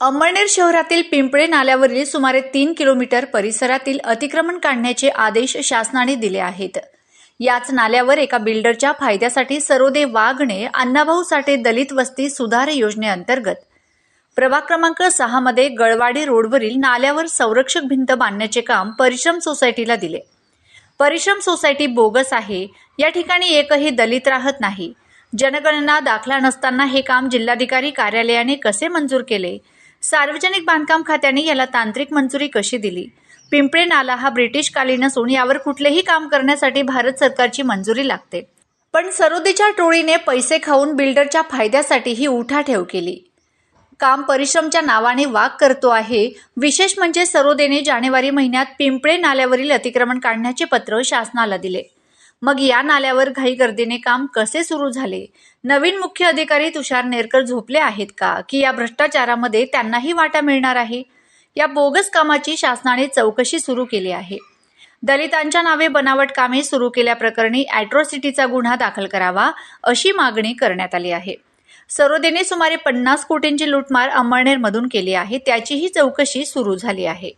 अंमळनेर शहरातील पिंपळे नाल्यावरील सुमारे तीन किलोमीटर परिसरातील अतिक्रमण काढण्याचे आदेश शासनाने दिले आहेत. याच नाल्यावर एका बिल्डरच्या फायद्यासाठी सरोदे वाघणे अण्णाभाऊ साठे दलित वस्ती सुधार योजनेअंतर्गत प्रभाग क्रमांक सहा मध्ये गळवाडी रोडवरील नाल्यावर संरक्षक भिंत बांधण्याचे काम परिश्रम सोसायटीला दिले. परिश्रम सोसायटी बोगस आहे. या ठिकाणी एकही दलित राहत नाही. जनगणना दाखला नसताना हे काम जिल्हाधिकारी कार्यालयाने कसे मंजूर केले? सार्वजनिक बांधकाम खात्याने याला तांत्रिक मंजुरी कशी दिली? पिंपळे नाला हा ब्रिटिशकालीन असून यावर कुठलेही काम करण्यासाठी भारत सरकारची मंजुरी लागते. पण सरोदेच्या टोळीने पैसे खाऊन बिल्डरच्या फायद्यासाठी ही उठाठेव केली. काम परिश्रमच्या नावाने वाग करतो आहे. विशेष म्हणजे सरोदेने जानेवारी महिन्यात पिंपळे नाल्यावरील अतिक्रमण काढण्याचे पत्र शासनाला दिले. मग या नाल्यावर घाई गर्दीने काम कसे सुरू झाले? नवीन मुख्य अधिकारी तुषार नेरकर झोपले आहेत का? की या भ्रष्टाचारामध्ये त्यांनाही वाटा मिळणार आहे? या बोगस कामाची शासनाने चौकशी सुरू केली आहे. दलितांच्या नावे बनावट कामे सुरू केल्याप्रकरणी अॅट्रॉसिटीचा गुन्हा दाखल करावा अशी मागणी करण्यात आली आहे. सरोदेने सुमारे पन्नास कोटींची लूटमार अंमळनेरमधून केली आहे त्याचीही चौकशी सुरू झाली आहे.